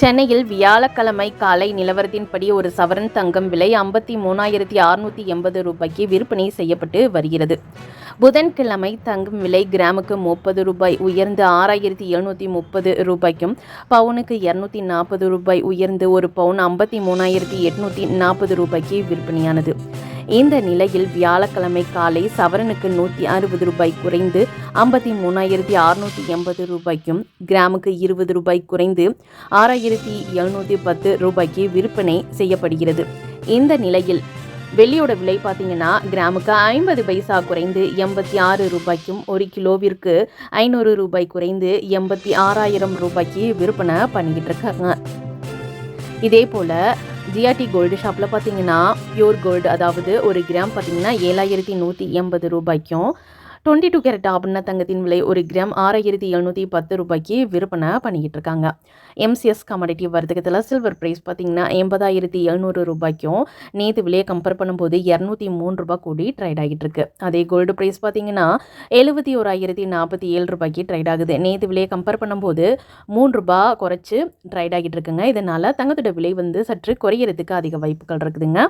சென்னையில் வியாழக்கிழமை காலை நிலவரத்தின்படி ஒரு சவரன் தங்கம் விலை ஐம்பத்தி மூணாயிரத்தி அறுநூற்றி எண்பது ரூபாய்க்கு விற்பனை செய்யப்பட்டு வருகிறது. புதன்கிழமை தங்கம் விலை கிராமுக்கு முப்பது ரூபாய் உயர்ந்து ஆறாயிரத்தி எழுநூற்றி முப்பது ரூபாய்க்கும் பவுனுக்கு இரநூத்தி நாற்பது ரூபாய் உயர்ந்து ஒரு பவுன் ஐம்பத்தி மூணாயிரத்தி எட்நூற்றி நாற்பது ரூபாய்க்கு விற்பனையானது. இந்த நிலையில் வியாழக்கிழமை காலை சவரனுக்கு நூற்றி அறுபது ரூபாய் குறைந்து ஐம்பத்தி மூணாயிரத்தி அறுநூற்றி எண்பது ரூபாய்க்கும் கிராமுக்கு இருபது ரூபாய் குறைந்து ஆறாயிரத்தி எழுநூற்றி பத்து ரூபாய்க்கு விற்பனை செய்யப்படுகிறது. இந்த நிலையில் வெள்ளியோட விலை பார்த்தீங்கன்னா கிராமுக்கு ஐம்பது பைசா குறைந்து எண்பத்தி ஆறு ரூபாய்க்கும் ஒரு கிலோவிற்கு ஐநூறு ரூபாய் குறைந்து எண்பத்தி ஆறாயிரம் ரூபாய்க்கு விற்பனை பண்ணிக்கிட்டு இருக்காங்க. இதே போல் ஜிஆர்டி கோல்டு ஷாப்பில் பார்த்தீங்கன்னா பியூர் கோல்டு அதாவது ஒரு கிராம் பார்த்தீங்கன்னா ஏழாயிரத்தி நூற்றி எண்பது ரூபாய்க்கும் டுவெண்ட்டி டூ கேரட் ஆபரண தங்கத்தின் விலை ஒரு கிராம் ஆறாயிரத்தி எழுநூற்றி பத்து ரூபாய்க்கு விற்பனை பண்ணிக்கிட்டு இருக்காங்க எம்சிஎஸ் கமாடிட்டி வர்த்தகத்தில் சில்வர் ப்ரைஸ் பார்த்தீங்கன்னா எண்பதாயிரத்தி எழுநூறு ரூபாய்க்கும் நேற்று விலையை கம்பேர் பண்ணும்போது இரநூத்தி மூணு ரூபாய் கூடி ட்ரேட் ஆகிட்டு இருக்கு அதே கோல்டு ப்ரைஸ் பார்த்தீங்கன்னா எழுபத்தி ஓராயிரத்தி நாற்பத்தி ஏழு ரூபாய்க்கு ட்ரேட் ஆகுது. நேற்று விலையை கம்பேர் பண்ணும்போது மூணு ரூபாய் குறைச்சி ட்ரேட் ஆகிட்டு இருக்குங்க இதனால் தங்கத்தோட விலை வந்து சற்று குறையிறதுக்கு அதிக வாய்ப்புகள் இருக்குதுங்க.